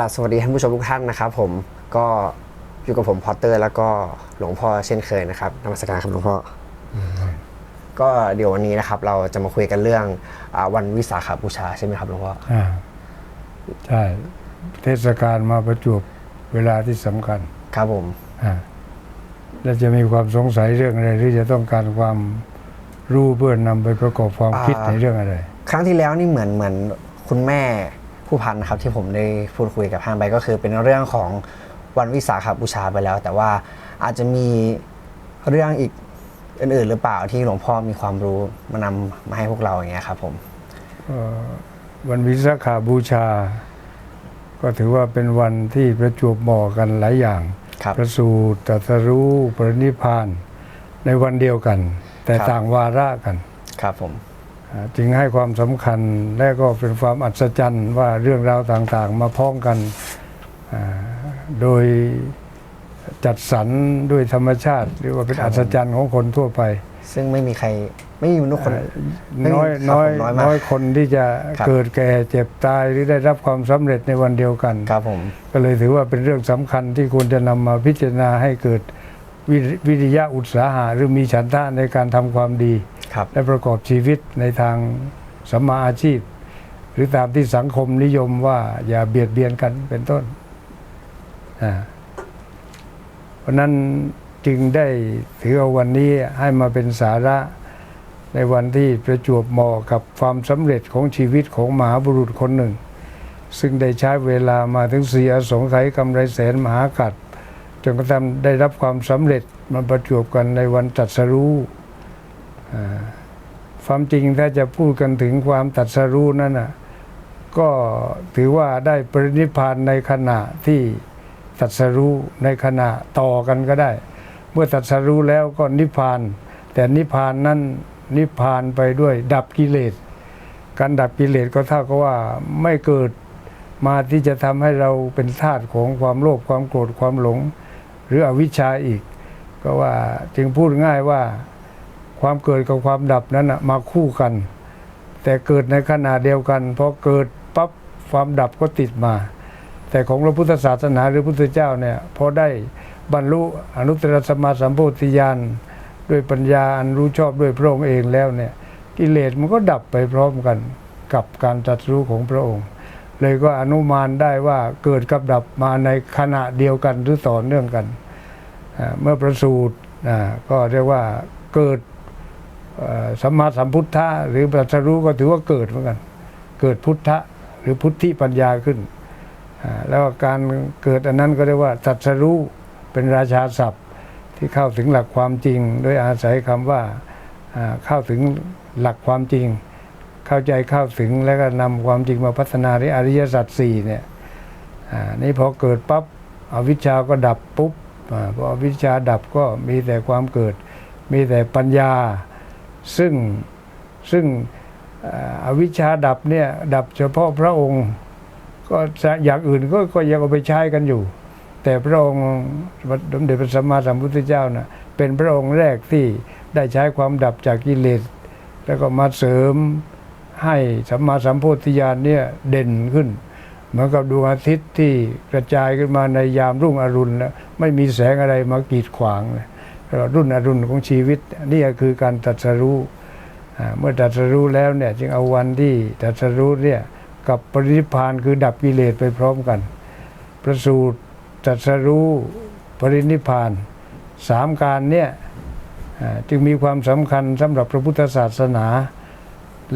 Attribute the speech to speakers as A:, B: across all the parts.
A: ราบสวัสดีท่านผู้ชมทุกท่านนะครับผมก็อยู่กับผมพอตเตอร์ แล้วก็หลวงพ่อเช่นเคยนะครับนมัสการครับหลวงพ่ออก็เดี๋ยววันนี้นะครับ เราจะมาคุยกันเรื่องอาวันวิสาขบูชาใช่ไหมครับหลวงพ่อ
B: อ่าใช่เทศกาลมาประจวบเวลาที่สำคัญ
A: ครับผม
B: อ่าแล้วจะมีความสงสัยเรื่องอะไรหรือจะต้องการความรู้เพื่อนำไปประกอบความคิดในเรื่องอะไร
A: ครั้งที่แล้วนี่เหมือนเหมือนคุณแม่ ผู้พันนะครับที่ผมได้พูดคุยกับท่านไปก็คือ เป็นเรื่องของวันวิสาขบูชาไปแล้ว แต่ว่าอาจจะมีเรื่องอีกอื่นๆหรือเปล่าที่หลวงพ่อมีความรู้มานำมาให้พวกเราอย่างเงี้ยครับผม
B: เอ่อวันวิสาขาบูชา ก็ถือว่าเป็นวันที่ประจวบเหมาะกันหลายอย่าง
A: ครับ
B: ประสูติตรัสรู้ปรินิพพานในวันเดียวกัน แต่
A: ครับ
B: ต่างวาระกัน
A: ครับผม
B: อ่า จึงให้ความสำคัญและก็เป็นความอัศจรรย์ว่าเรื่องราวต่างๆ มาพ้องกันอ่าโดยจัดสรรด้วยธรรมชาติหรือว่าเป็น
A: ครับ
B: อัศจรรย์ของคนทั่วไป
A: ซึ่งไม่มีใครไม่มีมนุษย์คน
B: อ่า
A: ไม่มี
B: น้อย
A: ครับ
B: น้อย
A: ผมน้อยมาก
B: น้อยคนที่จะ
A: ครับ
B: เกิดแก่เจ็บตายหรือได้รับความสำเร็จในวันเดียวกัน
A: ครับผม
B: ก็เลยถือว่าเป็นเรื่องสำคัญที่ควรจะนำมาพิจารณาให้เกิดวิวิริยะอุตสาหะหรือมีฉันทะในการทำความดี
A: ครับ
B: และประกอบชีวิตในทางสัมมาอาชีพ หรือตามที่สังคมนิยมว่าอย่าเบียดเบียนกันเป็นต้นอ่าเพราะนั้นจึงได้ถือเอาวันนี้ให้มาเป็นสาระในวันที่ประจวบเหมาะกับความสำเร็จของชีวิตของมหาบุรุษคนหนึ่ง ซึ่งได้ใช้เวลามาถึงสี่อสงไขยกำไรแสนมหากัดจนกระทั่งได้รับความสำเร็จมาประจวบกันในวันตรัสรู้ ความจริงถ้าจะพูดกันถึงความตัดสรู้นั่นน่ะก็ถือว่าได้ปรินิพานในขณะที่ตัดสรู้ในขณะต่อกันก็ได้ เมื่อตัดสรู้แล้วก็นิพาน แต่นิพานนั้นนิพานไปด้วยดับกิเลส การดับกิเลสก็เท่ากับว่าไม่เกิดมาที่จะทำให้เราเป็นทาสของความโลภความโกรธความหลง หรืออวิชชาอีก ก็ว่าจึงพูดง่ายว่า ความเกิดกับความดับนั้นนะมาคู่กัน แต่เกิดในขณะเดียวกันพอเกิดปั๊บความดับก็ติดมา แต่ของพระพุทธศาสนาหรือพุทธเจ้าเนี่ยพอได้บรรลุอนุตตรสมาสัมโพธิญาณด้วยปัญญาอันรู้ชอบด้วยพระองค์เองแล้วเนี่ยกิเลสมันก็ดับไปพร้อมกันกับการตรัสรู้ของพระองค์ เลยก็อนุมานได้ว่าเกิดกับดับมาในขณะเดียวกันหรือต่อเนื่องกัน เมื่อประสูติก็เรียกว่าเกิด สัมมาสัมพุทธะหรือตรัสรู้ก็ถือว่าเกิดเหมือนกัน เกิดพุทธะหรือพุทธิปัญญาขึ้น แล้วการเกิดอันนั้นก็เรียกว่าตรัสรู้เป็นราชาศัพท์ที่เข้าถึงหลักความจริง โดยอาศัยคำว่าอ่าเข้าถึงหลักความจริง เข้าใจเข้าถึงแล้วก็นำความจริงมาพัฒนาในอริยสัจสี่เนี่ยนี่พอเกิดปั๊บอวิชชาก็ดับปุ๊บอพออวิชชาดับก็มีแต่ความเกิด มีแต่ปัญญา ซึ่งซึ่งอวิชชาดับเนี่ยดับเฉพาะพระองค์ ก็อย่างอื่นก็ก็ยังเอาไปใช้กันอยู่ แต่พระองค์สมเด็จพระสัมมาสัมพุทธเจ้าน่ะเป็นพระองค์แรกที่ได้ใช้ความดับจากกิเลสแล้วก็มาเสริมให้สัมมาสัมโพธิญาณเนี่ยเด่นขึ้น เหมือนกับดวงอาทิตย์ที่กระจายขึ้นมาในยามรุ่งอรุณแล้วไม่มีแสงอะไรมากีดขวางเลย รุ่นอรุณของชีวิต นี่คือการตรัสรู้เมื่อตรัสรู้แล้วเนี่ยจึงเอาวันที่ตรัสรู้เนี่ยกับปริพพานคือดับกิเลสไปพร้อมกัน ประสูติตรัสรู้ปรินิพพานสามการเนี่ยจึงมีความสำคัญสำหรับพระพุทธศาสนา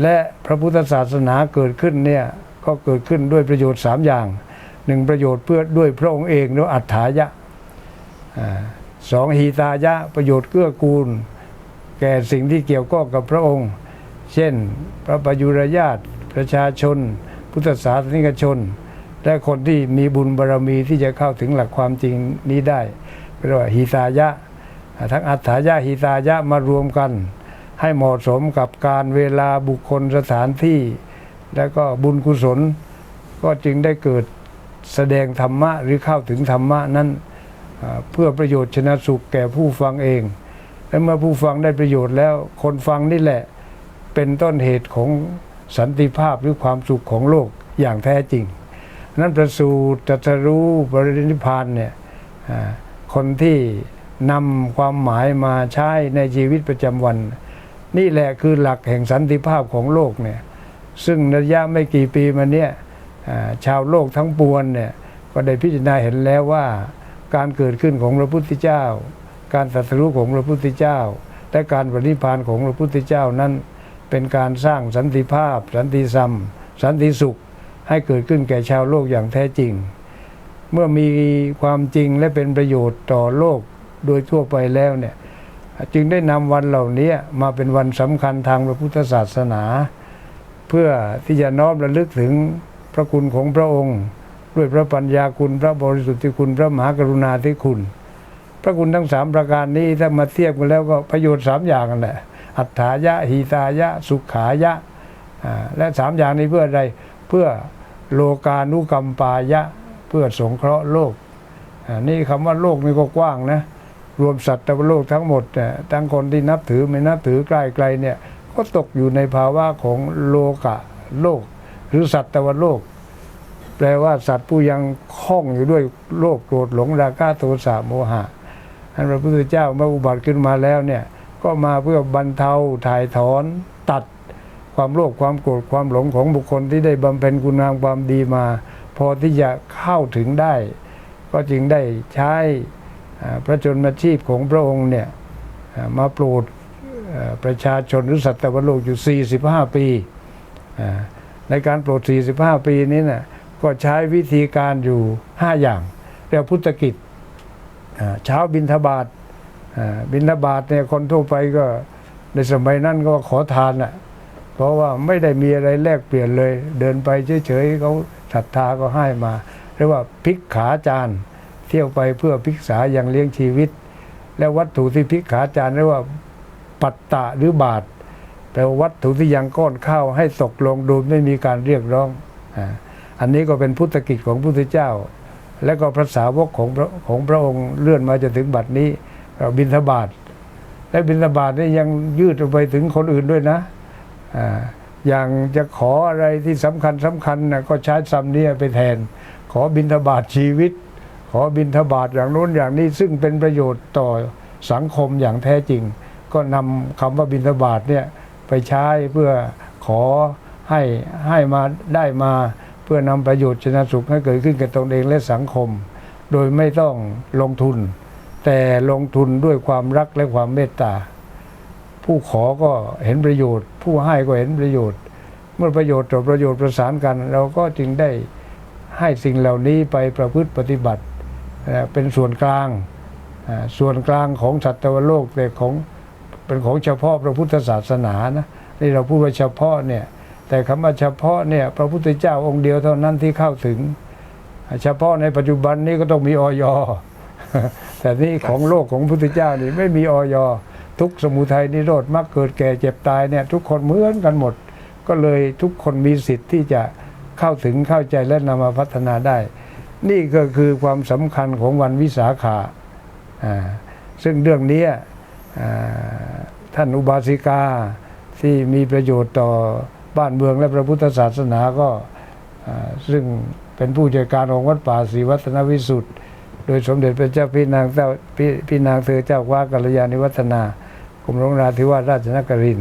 B: และพระพุทธศาสนาเกิดขึ้นเนี่ยก็เกิดขึ้นด้วยประโยชน์สามอย่างหนึ่งประโยชน์เพื่อด้วยพระองค์เองหรืออัฏฐายะ สองหีตายะประโยชน์เกื้อกูล แก่สิ่งที่เกี่ยวข้องกับพระองค์ เช่น พระประยุรญาติประชาชน พุทธศาสนิกชน และคนที่มีบุญบารรมีที่จะเข้าถึงหลักความจริงนี้ได้เรียกว่าหีตายะ ทั้งอัฏฐายะหีตายะมารวมกัน ให้เหมาะสมกับการเวลาบุคคลสถานที่ และก็บุญกุศล ก็จึงได้เกิดแสดงธรรมะหรือเข้าถึงธรรมะนั้น เพื่อประโยชน์ชนะสุขแก่ผู้ฟังเอง และเมื่อผู้ฟังได้ประโยชน์แล้ว คนฟังนี่แหละ เป็นต้นเหตุของสันติภาพหรือความสุขของโลกอย่างแท้จริง นั้นประสูติตรัสรู้บรินิพานเนี่ยคนที่นำความหมายมาใช้ในชีวิตประจำวัน นี่แหละคือหลักแห่งสันติภาพของโลกเนี่ยซึ่งระยะไม่กี่ปีมาเนี่ยชาวโลกทั้งปวงเนี่ยก็ได้พิจารณาเห็นแล้วว่า การเกิดขึ้นของพระพุทธเจ้า การตรัสรู้ของพระพุทธเจ้า และการปฏิพานของพระพุทธเจ้านั้น เป็นการสร้างสันติภาพ สันติธรรม สันติสุข ให้เกิดขึ้นแก่ชาวโลกอย่างแท้จริง เมื่อมีความจริงและเป็นประโยชน์ต่อโลกโดยทั่วไปแล้วเนี่ยจึงได้นำวันเหล่านี้มาเป็นวันสำคัญทางพระพุทธศาสนา เพื่อที่จะน้อมระลึกถึงพระคุณของพระองค์ ด้วยพระปัญญาคุณพระบริสุทธิคุณ พระมหากรุณาธิคุณ พระคุณทั้งสามประการนี้ถ้ามาเทียบกันแล้วก็ประโยชน์สามอย่างกันแหละ อัฏฐายะหิตายะ สุขายะ และสามอย่างนี้เพื่ออะไร เพื่อโลกานุกรรมปายะ เพื่อสงเคราะห์โลก นี่คำว่าโลกนี่ก็กว้างนะรวมสัตว์ในโลกทั้งหมดทั้งคนที่นับถือไม่นับถือใกล้ไกลเนี่ยก็ตกอยู่ในภาวะของโลกะโลก หรือสัตว์ตวโลก แปลว่าสัตว์ผู้ยังคล้องอยู่ด้วยโลภโกรธหลงราคะโทสะโมหะอันพระพุทธเจ้าเมื่ออุบัติขึ้นมาแล้วเนี่ยก็มาเพื่อบรรเทาถ่ายถอนตัดความโลภความโกรธความหลงของบุคคลที่ได้บำเพ็ญคุณงามความดีมา พอที่จะเข้าถึงได้ ก็จึงได้ใช้พระชนมาชีพของพระองค์เนี่ยมาโปรดประชาชนหรือสัตว์โลกอยู่ 45 ปีอ่าในการโปรด 45 ปีนี้น่ะ ก็ใช้วิธีการอยู่ 5 อย่างเรียกพุทธกิจเช้าบินทบาทบินทบาทเนี่ยคนทั่วไปก็ในสมัยนั้นก็ขอทานอะเพราะว่าไม่ได้มีอะไรแลกเปลี่ยนเลย เดินไปเฉยๆเขาศรัทธาก็ให้มาเรียกว่าพิกขาจารย์เที่ยวไปเพื่อพิกษาอย่างเลี้ยงชีวิต และวัตถุที่พิกขาจารย์เรียกว่าปัตตะหรือบาทแปลว่าวัตถุที่ยังก้อนข้าวให้ตกลงโดยไม่มีการเรียกร้องอ่า อันนี้ก็เป็นพุทธกิจของพระพุทธเจ้า และก็พระสาวกของของพระองค์เลื่อนมาจนถึงบัดนี้บินทบาทและบินทบาทนี่ยังยืดออกไปถึงคนอื่นด้วยนะอ่าอย่างจะขออะไรที่สำคัญสำคัญนะก็ใช้คำนี้ไปแทน ขอบินทบาทชีวิต ขอบินทบาทอย่างโน้นอย่างนี้ซึ่งเป็นประโยชน์ต่อสังคมอย่างแท้จริง ก็นำคำว่าบินทบาทเนี่ยไปใช้เพื่อขอให้ให้มาได้มา พื่อนำประโยชน์ชนะสุขให้เกิดขึ้นกับตนเองและสังคม โดยไม่ต้องลงทุน แต่ลงทุนด้วยความรักและความเมตตา ผู้ขอก็เห็นประโยชน์ ผู้ให้ก็เห็นประโยชน์ เมื่อประโยชน์ต่อประโยชน์ประสานกัน เราก็จึงได้ให้สิ่งเหล่านี้ไปประพฤติปฏิบัติเป็นส่วนกลางส่วนกลางของสัตวโลกแต่ของเป็นของเฉพาะพระพุทธศาสนานะนี่เราพูดว่าเฉพาะเนี่ย แต่คำว่าเฉพาะเนี่ยพระพุทธเจ้าองค์เดียวเท่านั้นที่เข้าถึง เฉพาะในปัจจุบันนี้ก็ต้องมีออยแต่นี่ของโลกของพระพุทธเจ้านี่ไม่มีออยทุกสมุทัยนิโรธมรรคเกิดแก่เจ็บตายเนี่ยทุกคนเหมือนกันหมด ก็เลยทุกคนมีสิทธิ์ที่จะเข้าถึงเข้าใจและนำมาพัฒนาได้ นี่ก็คือความสำคัญของวันวิสาขาซึ่งเรื่องนี้ท่านอุบาสิกาที่มีประโยชน์ต่อ บ้านเมืองและพระพุทธศาสนาก็ซึ่งเป็นผู้จัดการของวัดป่าศรีวัฒนวิสุทธิ์โดยสมเด็จพระเจ้าพี่นางเจ้าพี่นางเธอเจ้าว่ากัลยาณิวัฒนากรมหลวงราธิวาสราชนคริน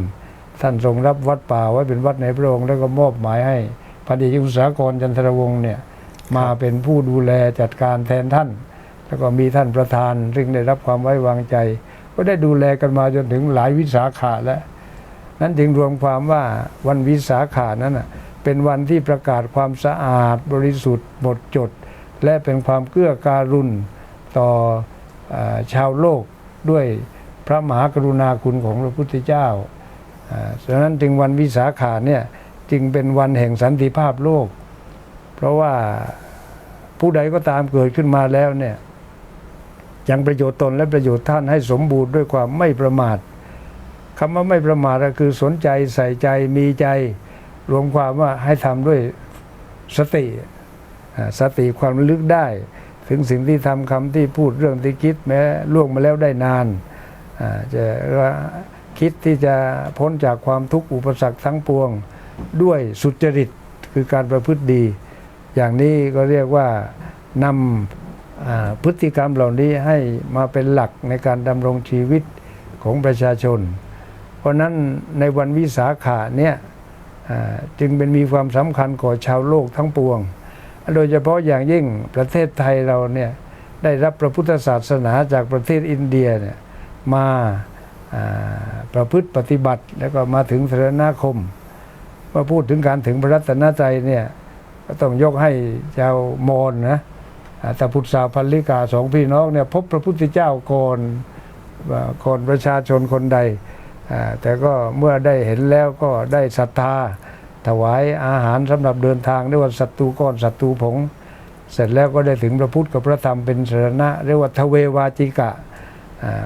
B: ท่านทรงรับวัดป่าไว้เป็นวัดในพระองค์แล้วก็มอบหมายให้พันเอกอุตสากรจันทรวงศ์เนี่ยมาเป็นผู้ดูแลจัดการแทนท่าน แล้วก็มีท่านประธาน ซึ่งได้รับความไว้วางใจ ก็ได้ดูแลกันมาจนถึงหลายวิสาขาแล้ว นั้นจึงรวมความว่าวันวิสาขานั้นเป็นวันที่ประกาศความสะอาดบริสุทธิ์หมดจด และเป็นความเกื้อการุณต่ออชาวโลกด้วยพระมหากรุณาคุณของพระพุทธเจ้าอ่าฉะนั้นจึงวันวิสาขาเนี่ยจึงเป็นวันแห่งสันติภาพโลก เพราะว่าผู้ใดก็ตามเกิดขึ้นมาแล้วเนี่ยยังประโยชน์ตนและประโยชน์ท่านให้สมบูรณ์ด้วยความไม่ประมาท คำว่าไม่ประมาทก็คือสนใจใส่ใจมีใจ รวมความว่าให้ทำด้วยสติสติความลึกได้ ถึงสิ่งที่ทำคำที่พูดเรื่องที่คิดแม้ล่วงมาแล้วได้นานจะคิดที่จะพ้นจากความทุกข์อุปสรรคทั้งปวง ด้วยสุจริตคือการประพฤติดี อย่างนี้ก็เรียกว่านำพฤติกรรมเหล่านี้ให้มาเป็นหลักในการดำรงชีวิตของประชาชน เพราะนั้นในวันวิสาขะเนี่ยจึงเป็นมีความสำคัญก่อชาวโลกทั้งปวง โดยเฉพาะอย่างยิ่งประเทศไทยเราเนี่ยได้รับพระพุทธศาสนาจากประเทศอินเดียเนี่ยมาาประพฤติปฏิบัติแล้วก็มาถึงสรณคมเมื่อพูดถึงการถึงพระรัตนตรัยเนี่ยก็ต้องยกให้ชาวมอญนะตาพุทธสาพันลิกาสองพี่น้องเนี่ยพบพระพุทธเจ้าก่อนก่อนประชาชนคนใด แต่ก็เมื่อได้เห็นแล้วก็ได้ศรัทธา ถวายอาหารสำหรับเดินทางเรียกว่าศัตรูก้อนศัตรูผง เสร็จแล้วก็ได้ถึงพระพุทธกับพระธรรมเป็นสรณะ เรียกว่าทเววาจิกะ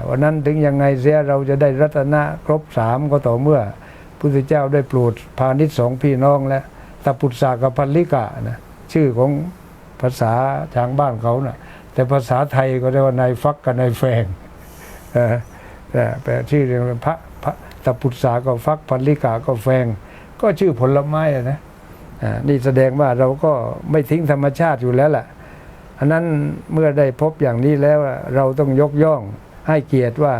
B: วันนั้นถึงยังไงเสียเราจะได้รัตนะครบสามก็ต่อเมื่อพุทธเจ้าได้โปรดพาณิชย์สองพี่น้องและตปุตสากับพันลิกะนะชื่อของภาษาทางบ้านเขานะ่ะแต่ภาษาไทยก็เรียกว่านายฟักกับนายแฟงแต่ชื่อเรียกว่าพระ พระตปุตสาก็ฟักพันลิกะก็แฟง ก็ชื่อผลไม้อะนะอ่านี่แสดงว่าเราก็ไม่ทิ้งธรรมชาติอยู่แล้วล่ะอันนั้นเมื่อได้พบอย่างนี้แล้วเราต้องยกย่องให้เกียรติว่า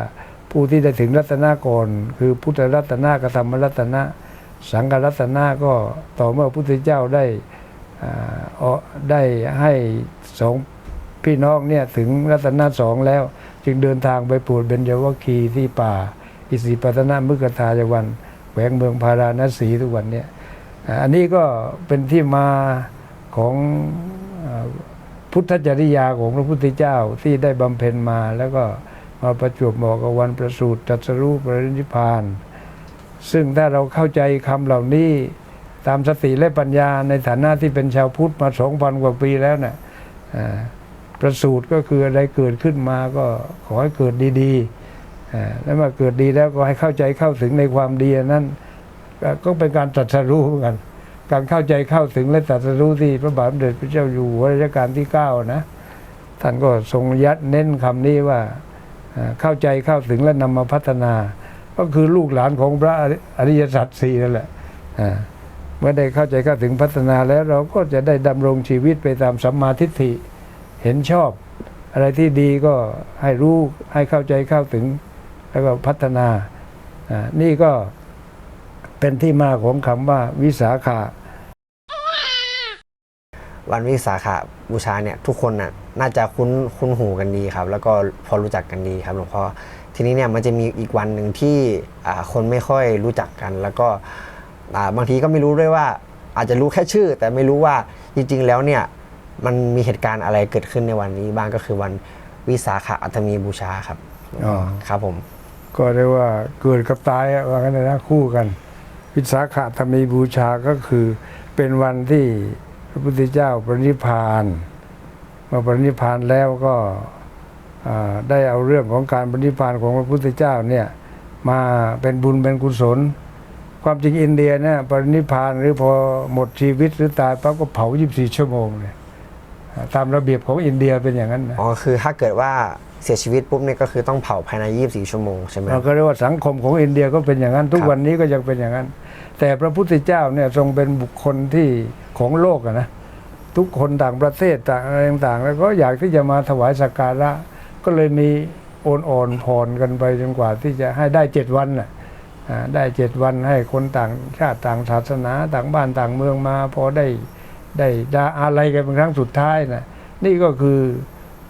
B: ผู้ที่ได้ถึงรัตนาก่อนคือพุทธรัตนากธรรมรัตนะ สังฆรัตนาก็ต่อเมื่อพระพุทธเจ้าได้อ่อได้ให้สองพี่น้องเนี่ยถึงรัตนสองแล้ว จึงเดินทางไปปรดเบญจวัคคีที่ป่า อิสิปตนมุกทายวันแขวงเมืองพาราณสีทุกวันเนี่ยอันนี้ก็เป็นที่มาของอพุทธจริยาของพระพุทธเจ้าที่ได้บำเพ็ญมาแล้วก็มาประจวบเหมาะกับวันประสูติตรัสรู้ปรินิพาน ซึ่งถ้าเราเข้าใจคำเหล่านี้ตามสติและปัญญาในฐานะที่เป็นชาวพุทธมาสองพันกว่าปีแล้วเนี่ยประสูติก็คืออะไรเกิดขึ้นมาก็ขอให้เกิดดี ๆ แล้วมื่อเกิดดีแล้วก็ให้เข้าใจเข้าถึงในความดีนั้นก็เป็นการตรัสรู้เหมือนกัน การเข้าใจเข้าถึงและตรัสรู้ที่พระบาทสมเด็จพระเจ้าอยู่หัวรัชกาลที่เก้านะท่านก็ทรงยัดเน้นคำนี้ว่าเข้าใจเข้าถึงและนำมาพัฒนา ก็คือลูกหลานของพระอริยสัจสี่นั่นแหละเมื่อได้เข้าใจเข้าถึงพัฒนาแล้วเราก็จะได้ดำรงชีวิตไปตามสัมมาทิฏฐิเห็นชอบ อะไรที่ดีก็ให้รู้ให้เข้าใจเข้าถึง แล้วก็พัฒนาอ่านี่ก็เป็นที่มาของคำว่าวิสาขา
A: วันวิสาขบูชาเนี่ยทุกคนน่ะน่าจะคุ้นคุ้นหูกันดีครับ แล้วก็พอรู้จักกันดีครับหลวงพ่อทีนี้เนี่ยมันจะมีอีกวันหนึ่งที่อ่าคนไม่ค่อยรู้จักกัน แล้วก็อ่าบางทีก็ไม่รู้ด้วยว่า อาจจะรู้แค่ชื่อ แต่ไม่รู้ว่าจริง ๆ แล้วเนี่ยมันมีเหตุการณ์อะไรเกิดขึ้นในวันนี้บ้างก็คือวันวิสาขอัตมีบูชาครับ
B: อ๋อ
A: ครับผม
B: ก็เรียกว่าเกิดกับตายอะว่ากันนะคู่กันวิสาขธรรมีบูชาก็คือเป็นวันที่พระพุทธเจ้าปรินิพานเมื่อปรินิพานแล้วก็ได้เอาเรื่องของการปรินิพานของพระพุทธเจ้าเนี่ยมาเป็นบุญเป็นกุศล ความจริงอินเดียเนี่ยปรินิพานหรือพอหมดชีวิตหรือตายปั๊บก็เผา 24 ชั่วโมงเลย ตามระเบียบของอินเดียเป็นอย่างนั้นนะ
A: อ๋อคือถ้าเกิดว่าเสียชีวิตปุ๊บเนี่ยก็คือต้องเผาภายใน 24 ชั่วโมงใช่ไหมค
B: เรา
A: รับ
B: ก็เรียกว่าสังคมของอินเดียก็เป็นอย่างนั้น ทุก
A: ครับ
B: วันนี้ก็ยังเป็นอย่างนั้น แต่พระพุทธเจ้าเนี่ยทรงเป็นบุคคลที่ของโลกอะนะทุกคนต่างประเทศต่างอะไรต่างๆ แล้วก็อยากที่จะมาถวายสักการะ ก็เลยมีโอนอ่อนผ่อนกันไปจนกว่าที่จะให้ได้เจ็ดวันน่ะอ่าได้เจ็ดวันให้คนต่างชาติต่างศาสนาต่างบ้านต่างเมืองมาพอได้ ได้ดาอะไรกันเป็นครั้งสุดท้ายนะนี่ก็คือ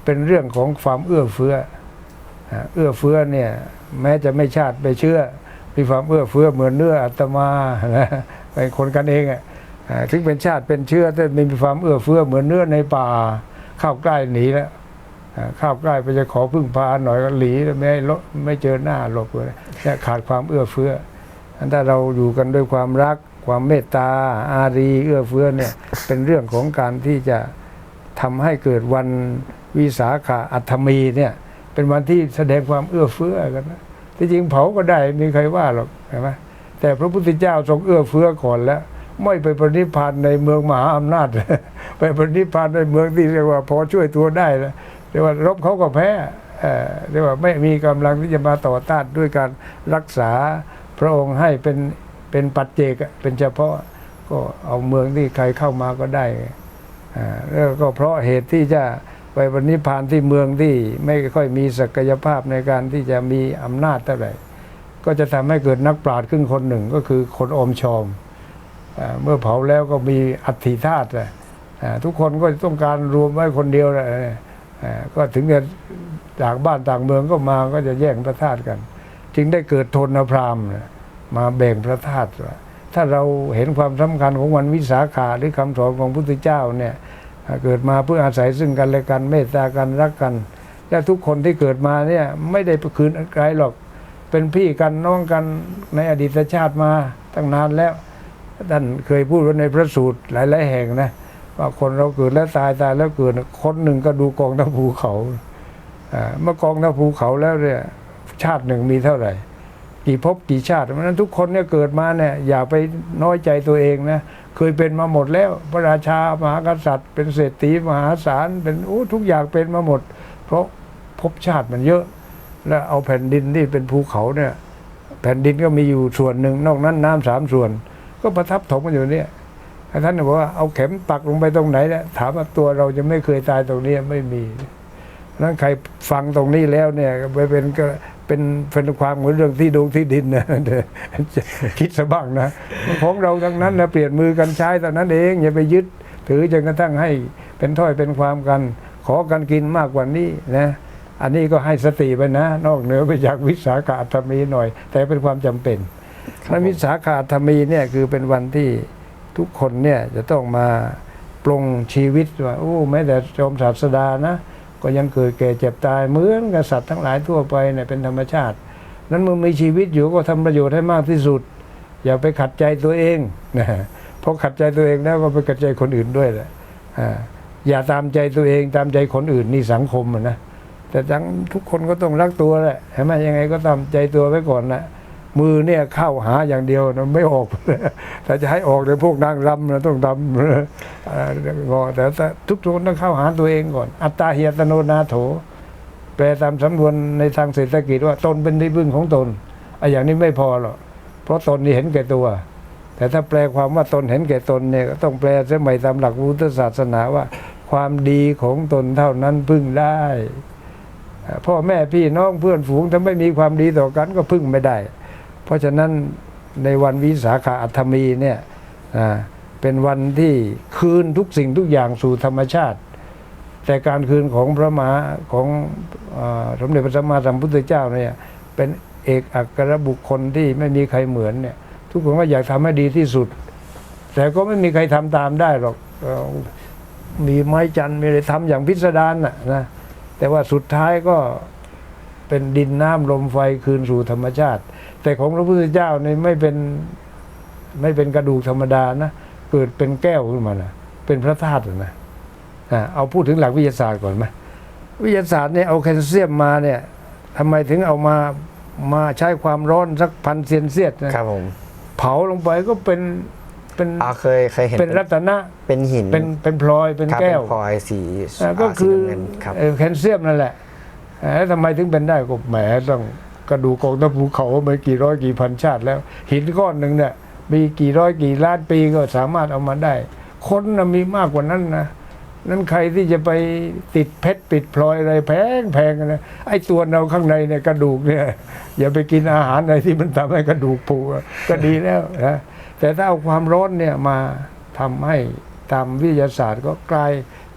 B: เป็นเรื่องของความเอื้อเฟื้อเอื้อเฟื้อเนี่ย แม้จะไม่ชาติไปเชื่อมีความเอื้อเฟื้อเหมือนเนื้ออาตมานะเป็นคนกันเองอะอ่าถึงเป็นชาติเป็นเชื้อแต่ไม่มีความเอื้อเฟื้อเหมือนเนื้อในป่า เข้าใกล้หนีแล้วเข้าใกล้ไปจะขอพึ่งพาหน่อยก็หลีไม่ไม่เจอหน้าหลบเลยขาดความเอื้อเฟื้ออันถ้าเราอยู่กันด้วยความรัก ความเมตตา อารีเอื้อเฟื้อเนี่ยเป็นเรื่องของการที่จะทำให้เกิดวันวิสาขาอัตมีเนี่ย เป็นวันที่แสดงความเอื้อเฟื้อกันนะที่จริงเผาก็ได้มีใครว่าหรอกเห็นไหมแต่พระพุทธเจ้าทรงเอื้อเฟื้อก่อนแล้ว ไม่ไปปฏิพานในเมืองมหาอำนาจ ไปปฏิพานในเมืองที่เรียกว่าพอช่วยตัวได้นะเรียกว่ารบเขาก็แพ้เออเรียกว่าไม่มีกำลังที่จะมาต่อต้านด้วยการรักษาพระองค์ให้เป็น เป็นปัจเจกเป็นเฉพาะก็เอาเมืองที่ใครเข้ามาก็ได้แล้วก็เพราะเหตุที่จะไปวันนิพานที่เมืองที่ไม่ค่อยมีศักยภาพในการที่จะมีอำนาจเท่าไหร่ก็จะทำให้เกิดนักปราชญ์ขึ้นคนหนึ่งก็คือคนอมชอมเมื่อเผาแล้วก็มีอัฐิธาตุทุกคนก็ต้องการรวมไว้คนเดียวแหละก็ถึงจะจากบ้านต่างเมืองก็มาก็จะแย่งพระธาตุกัน จึงได้เกิดโทนพราหมณ์น่ะ มาแบ่งพระธาตุว่าถ้าเราเห็นความสำคัญของวันวิสาขาหรือคำสอนของพระพุทธเจ้าเนี่ยเกิดมาเพื่ออาศัยซึ่งกันและกันเมตตากันรักกันและทุกคนที่เกิดมาเนี่ยไม่ได้คืนไกลหรอกเป็นพี่กันน้องกันในอดีตชาติมาตั้งนานแล้วท่านเคยพูดไว้ในพระสูตรหลาย ๆ แห่งนะว่าคนเราเกิดแล้วตายตายแล้วเกิดคนหนึ่งก็ดูกองทัพภูเขาอ่าเมื่อกองทัพภูเขาแล้วเนี่ยชาติหนึ่งมีเท่าไหร่ กี่ภพกี่ชาติเพราะฉะนั้นทุกคนเนี่ยเกิดมาเนี่ยอย่าไปน้อยใจตัวเองนะเคยเป็นมาหมดแล้วพระราชามหากษัตริย์ เป็นเศรษฐีมหาศาลเป็นโอ้ทุกอย่างเป็นมาหมด เพราะภพชาติมันเยอะ แล้วเอาแผ่นดินที่เป็นภูเขาเนี่ยแผ่นดินก็มีอยู่ส่วนหนึ่งนอกนั้นน้ำสามส่วน ก็ประทับถมกันอยู่เนี่ยท่านบอกว่าเอาเข็มปักลงไปตรงไหนเนี่ยถามว่าตัวเราจะไม่เคยตายตรงนี้ไม่มีนั้นใครฟังตรงนี้แล้วเนี่ยไปเป็นก็ เป็นเป็นความเหมือนเรื่องที่ดงที่ดินนะเดี๋ยวจะคิดซะบ้างนะของเราทั้งนั้นนะเปลี่ยนมือกันใช้แต่นั้นเองอย่าไปยึดถือจนกระทั่งให้เป็นถ้อยเป็นความกัน ขอกันกินมากกว่านี้นะอันนี้ก็ให้สติไปนะ นอกเหนือไปจากวิสาขาธรรมีหน่อย แต่เป็นความจำเป็น
A: ครับ
B: และวิสาขาธรรมีเนี่ยคือเป็นวันที่ทุกคนเนี่ยจะต้องมาปลงชีวิตว่าโอ้แม้แต่จอมศาสดานะ ก็ยังเกิดแก่เจ็บตายเหมือนกับสัตว์ทั้งหลายทั่วไปเนี่ยเป็นธรรมชาติ นั้นมื่อมีชีวิตอยู่ก็ทำประโยชน์ให้มากที่สุด อย่าไปขัดใจตัวเองนะเพราะขัดใจตัวเองแล้วก็ไปขัดใจคนอื่นด้วยแหละอ่าอย่าตามใจตัวเองตามใจคนอื่นนี่สังคมนะแต่ทั้งทุกคนก็ต้องรักตัวแหละเห็นไหมยังไงก็ตามใจตัวไว้ก่อนนะมือเนี่ยเข้าหาอย่างเดียวนะไม่ออกถ้าจะให้ออกเลยพวกนางรำนะต้องรำ เอ่องอแต่ทุกคนต้องเข้าหาตัวเองก่อน อัตตาเหียตโนนาโถ แปลตามสำนวนในทางเศรษฐกิจว่าตนเป็นที่พึ่งของตนไอ้อย่างนี้ไม่พอหรอกเพราะตนนี่เห็นแก่ตัว แต่ถ้าแปลความว่าตนเห็นแก่ตนเนี่ยก็ต้องแปลเสมัยตามหลักพุทธศาสนาว่า ความดีของตนเท่านั้นพึ่งได้พ่อแม่พี่น้องเพื่อนฝูงถ้าไม่มีความดีต่อกันก็พึ่งไม่ได้ เพราะฉะนั้นในวันวิสาขาอัตมีเนี่ยอ่า เป็นวันที่คืนทุกสิ่งทุกอย่างสู่ธรรมชาติ แต่การคืนของพระมหาของอสมเด็จพระสัมมาสัมพุทธเจ้าเนี่ยเป็นเอกอัครบุคคลที่ไม่มีใครเหมือนเนี่ยทุกคนก็อยากทำให้ดีที่สุด แต่ก็ไม่มีใครทำตามได้หรอกมีไม้จันทร์มีอะไรทำอย่างพิสดารน่ะนะแต่ว่าสุดท้ายก็เป็นดินน้ำลมไฟคืนสู่ธรรมชาติ แต่ของพระพุทธเจ้าเนี่ยไม่เป็นไม่เป็นกระดูกธรรมดานะ กิดเป็นแก้วขึ้นมานะเป็นพระธาตุนะอ่าเอาพูดถึงหลักวิทยาศาสตร์ก่อนไหมวิทยาศาสตร์เนี่ยเอาแคลเซียมมาเนี่ยทำไมถึงเอามามาใช้ความร้อนสักพันเซนเซียสนะครับ
A: ผม
B: เผาลงไปก็เป็นเป็น
A: อ่าเคยเคยเห็น
B: เป็นรัตนะ
A: เป็นหิน
B: เป็นเป็นพลอยเป็น
A: ครับ
B: แก้ว
A: เป็นพลอยสี
B: อ่าก็าคือ
A: สีน้ำเงินครับ
B: เอ่อแคลเซียมนั่นแหละเอ่อแล้วทำไมถึงเป็นได้ก็แหมต้องกระดูกของตะภูเขามากี่ร้อยกี่พันชาติแล้ว หินก้อนหนึ่งเนี่ย มีกี่ร้อยกี่ล้านปีก็สามารถเอามาได้ คนนะมีมากกว่านั้นนะนั้นใครที่จะไปติดเพชรติดพลอยอะไรแพงแพงนะไอ้ตัวเราข้างในเนี่ยกระดูกเนี่ย อย่าไปกินอาหารอะไรที่มันทำให้กระดูกผุก็ดีแล้วนะแต่ถ้าเอาความร้อนเนี่ยมาทำให้ตามวิทยาศาสตร์ก็กลาย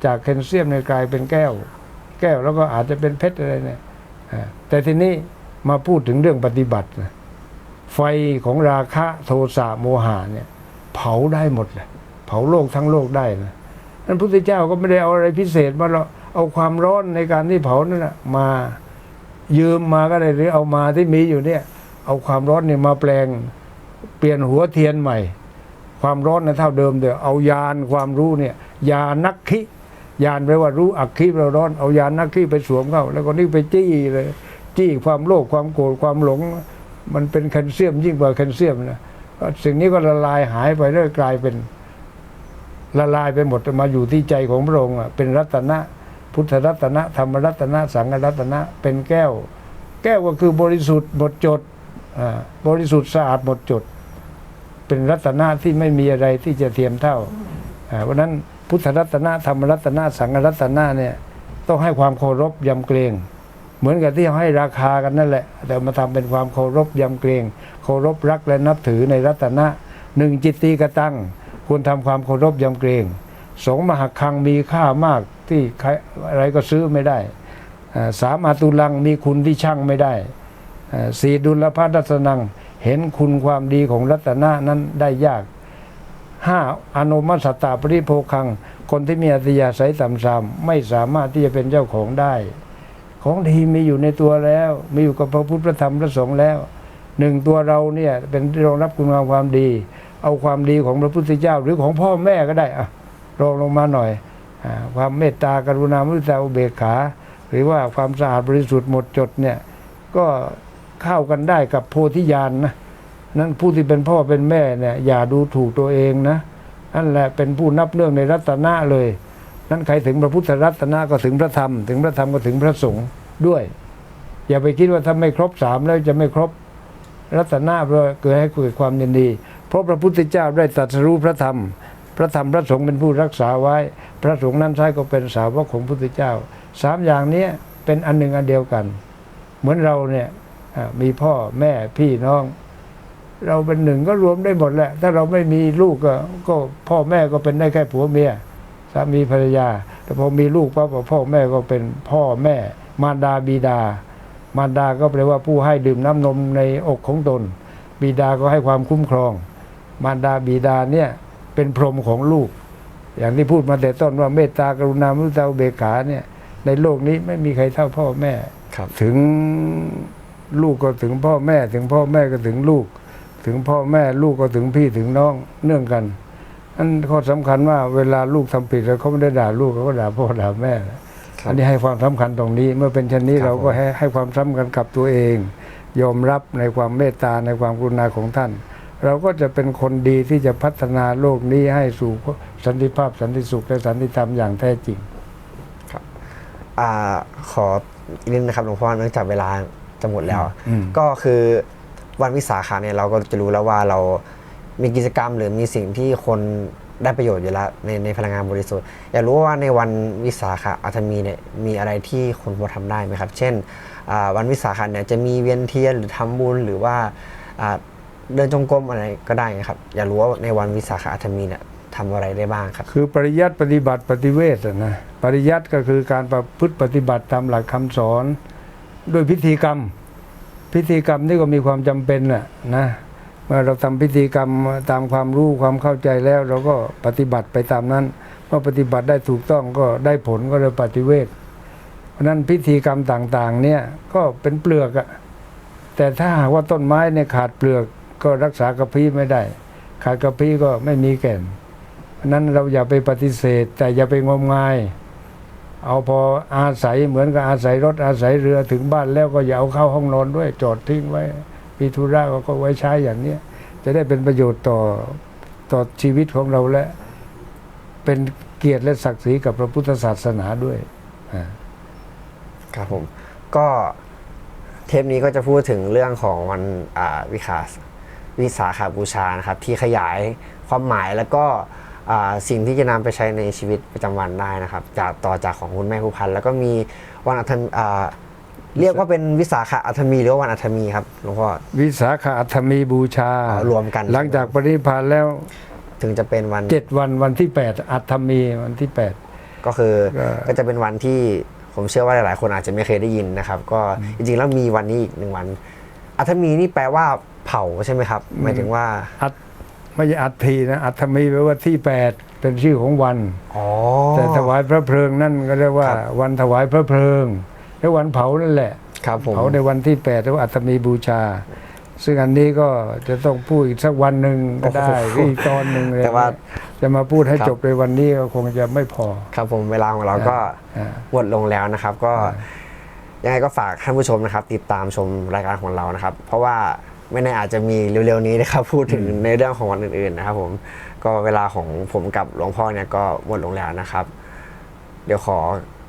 B: จากแคลเซียมเนี่ยกลายเป็นแก้ว แก้วแล้วก็อาจจะเป็นเพชรอะไรเนี่ยแต่ทีนี้มาพูดถึงเรื่องปฏิบัตินะ ไฟของราคะโทสะโมหะเนี่ย เผาได้หมดเลยเผาโลกทั้งโลกได้นะนั้นพุทธเจ้าก็ไม่ได้เอาอะไรพิเศษมาหรอกเอาความร้อนในการที่เผานั่นนะมายืมมาก็ได้หรือเอามาที่มีอยู่เนี่ย เอาความร้อนเนี่ยมาแปลงเปลี่ยนหัวเทียนใหม่ ความร้อนนะเท่าเดิมเดี๋ยวเอายานความรู้เนี่ยยานักขิยานแปลว่ารู้อักขีเราร้อนเอายานนักขีไปสวมเข้า แล้วก็นี่ไปจี้เลย จี้ความโลภความโกรธความหลง มันเป็นแคลเซียมยิ่งกว่าแคลเซียมนะสิ่งนี้ก็ละลายหายไปแล้วกลายเป็นละลายไปหมดมาอยู่ที่ใจของพระองค์เป็นรัตนะ พุทธรัตนะธรรมรัตนะ สังฆรัตนะ เป็นแก้ว แก้วก็คือบริสุทธิ์หมดจดอ่าบริสุทธิ์สะอาดหมดจด เป็นรัตนะที่ไม่มีอะไรที่จะเทียมเท่าเพราะฉะนั้นพุทธรัตนะธรรมรัตนะ สังฆรัตนะเนี่ยต้องให้ความเคารพยำเกรง เหมือนกับที่ให้ราคากันนั่นแหละ แต่มาทำเป็นความเคารพยำเกรงเคารพรักและนับถือในรัตนะหนึ่งจิตตีกระตังควรทำความเคารพยำเกรง สงมหคังมีค่ามากที่ใครอะไรก็ซื้อไม่ได้สามอาตุลังมีคุณที่ช่างไม่ได้สี่ดุลภาดัสนังเห็นคุณความดีของรัตนะนั้นได้ยากห้าอนุมัสตาปริโภคัง คนที่มีอัตยาศัยต่ำซามไม่สามารถที่จะเป็นเจ้าของได้ ของดีมีอยู่ในตัวแล้ว มีอยู่กับพระพุทธพระธรรมพระสงฆ์แล้วหนึ่งตัวเราเนี่ยเป็นรองรับคุณงามความดี เอาความดีของพระพุทธเจ้า หรือของพ่อแม่ก็ได้อะรองลงมาหน่อยอความเมตตากรุณามุทิตาอุเบกขา หรือว่าความสะอาดบริสุทธิ์หมดจดเนี่ยก็เข้ากันได้กับโพธิญาณนะนั้นผู้ที่เป็นพ่อเป็นแม่เนี่ยอย่าดูถูกตัวเองนะนั่นแหละเป็นผู้นับเนื่องในรัตนะเลย นั้นใครถึงพระพุทธรัตนะก็ถึงพระธรรม ถึงพระธรรมก็ถึงพระสงฆ์ด้วย อย่าไปคิดว่าถ้าไม่ครบสามแล้วจะไม่ครบรัตนะเพราะเกิดให้เกิดความยินดี เพราะพระพุทธเจ้าได้ตรัสรู้พระธรรม พระธรรมพระสงฆ์เป็นผู้รักษาไว้ พระสงฆ์นั้นใช้ก็เป็นสาวกของพระพุทธเจ้าสามอย่างนี้เป็นอันหนึ่งอันเดียวกัน เหมือนเราเนี่ยมีพ่อแม่พี่น้อง เราเป็นหนึ่งก็รวมได้หมดแหละ ถ้าเราไม่มีลูกก็ก็พ่อแม่ก็เป็นได้แค่ผัวเมีย สามีภรรยา แต่พอมีลูกปั๊บพ่อแม่ก็เป็นพ่อแม่ มารดาบิดา มารดาก็แปลว่าผู้ให้ดื่มน้ำนมในอกของตน บิดาก็ให้ความคุ้มครอง มารดาบิดาเนี่ยเป็นพรหมของลูก อย่างที่พูดมาแต่ต้นว่าเมตตากรุณามุทิตาอุเบกขาเนี่ยในโลกนี้ไม่มีใครเท่าพ่อแม่
A: ครับ
B: ถึงลูกก็ถึงพ่อแม่ ถึงพ่อแม่ก็ถึงลูก ถึงพ่อแม่ลูกก็ถึงพี่ถึงน้องเนื่องกัน อันข้อสำคัญว่าเวลาลูกทำผิดแล้วเขาไม่ได้ด่าลูกเขาก็ด่าพ่อด่าแม่
A: ครับ
B: อันนี้ให้ความสำคัญตรงนี้ เมื่อเป็นเช่นนี้
A: ครับ
B: เราก็
A: ผม
B: ให้ให้ความสำคัญกับตัวเอง ยอมรับในความเมตตาในความกรุณาของท่าน เราก็จะเป็นคนดีที่จะพัฒนาโลกนี้ให้สู่สันติภาพสันติสุขและสันติธรรมอย่างแท้จริง
A: อ่าขออีกนิดนะครับหลวงพ่อเนื่องจากเวลาจะหมดแล้ว
B: อืม
A: ก็คือวันวิสาขะเนี่ยเราก็จะรู้แล้วว่าเรา มีกิจกรรมหรือมีสิ่งที่คนได้ประโยชน์อยู่แล้วในในพลังงานบริสุทธิ์ อยากรู้ว่าในวันวิสาขะอาจมีเนี่ยมีอะไรที่คนพอทำได้ไหมครับ เช่นวันวิสาขะเนี่ยจะมีเวียนเทียนหรือทำบุญหรือว่าเดินจงกรมอะไรก็ได้ครับ อยากรู้ว่าในวันวิสาขะอาจมีเนี่ยทำอะไรได้บ้างครับ
B: คือปริยัติปฏิบัติปฏิเวทอะนะปริยัติก็คือการประพฤติปฏิบัติตามหลักคำสอน ด้วยพิธีกรรม พิธีกรรมนี่ก็มีความจำเป็นนะนะ เมื่อเราทำพิธีกรรมตามความรู้ความเข้าใจแล้วเราก็ปฏิบัติไปตามนั้นเมื่อปฏิบัติได้ถูกต้องก็ได้ผลก็เลยปฏิเวทเพราะนั้นพิธีกรรมต่างๆ เนี่ยก็เป็นเปลือกอะแต่ถ้าหากว่าต้นไม้เนี่ยขาดเปลือกก็รักษากระพี้ไม่ได้ ขาดกระพี้ก็ไม่มีแก่นเพราะนั้นเราอย่าไปปฏิเสธ แต่อย่าไปงมงาย เอาพออาศัยเหมือนกับอาศัยรถอาศัยเรือถึงบ้านแล้วก็อย่าเอาเข้าห้องนอนด้วยจอดทิ้งไว้ มีธุระก็ก็ไว้ใช้อย่างเนี้ยจะได้เป็นประโยชน์ต่อต่อชีวิตของเราและ เป็นเกียรติและศักดิ์ศรีกับพระพุทธศาสนาด้วย
A: ครับผม ก็เทปนี้ก็จะพูดถึงเรื่องของวันวิคาวิสาขาบูชานะครับ ที่ขยายความหมายแล้วก็สิ่งที่จะนำไปใช้ในชีวิตประจำวันได้นะครับ จากต่อจากของคุณแม่ผู้พันแล้วก็มีวันอัฐ เรียกว่าเป็นวิสาขาอัฐมีหรือว่าวันอัฐมีครับหลวงพ่อ
B: วิสาขาอัฐมีบูชา
A: อ๋อรวมกัน
B: หลังจากปรินิพพานแล้ว
A: ถึงจะเป็นวัน
B: เจ็ดวันวันที่แปดอัฐมีวันที่แปด
A: ก็คือ
B: ก็
A: ก็จะเป็นวันที่ผมเชื่อว่าหลาย ๆ คนอาจจะไม่เคยได้ยินนะครับ ก็จริง ๆ แล้วมีวันนี้อีกหนึ่งวัน อัฐมีนี่แปลว่าเผาใช่ไหมครับหมายถึงว่า
B: อัตไม่ใช่อัตทีนะอัตมีแปลว่าที่แปดเป็นชื่อของวัน
A: อ๋อ
B: แต่ถวายพระเพลิงนั่นก็เรียกว่า
A: ครับ
B: วันถวายพระเพลิง และวันเผานั่นแหละ
A: ครับผม
B: เผาในวันที่แปดเรียกว่าอัตมีบูชา ซึ่งอันนี้ก็จะต้องพูดอีกสักวันหนึ่งก็ได้หรืออีกตอนหนึ่งเลย
A: แต่ว่า
B: จะมาพูดให้
A: ครับ
B: จบในวันนี้ก็คงจะไม่พอ
A: ครับผมเวลาของเราก็
B: อ่า
A: หมดลงแล้วนะครับ ก็ยังไงก็ฝากท่านผู้ชมนะครับ ติดตามชมรายการของเรานะครับ เพราะว่าไม่แน่อาจจะมีเร็วๆนี้นะครับ พูดถึงในเรื่องของวันอื่นๆนะครับ ผมก็เวลาของผมกับหลวงพ่อเนี่ยก็หมดลงแล้วนะครับ เดี๋ยวขอ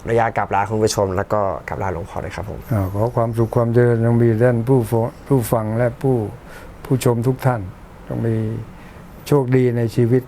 A: ระยะกลับลาคุณผู้ชม แล้วก็กลับลาหลวงพ่อเลยครับผม
B: อ่าขอความสุขความเจริญจงมีท่านผู้ฟผู้ฟังและผู้ผู้ชมทุกท่านจงมีโชคดีในชีวิต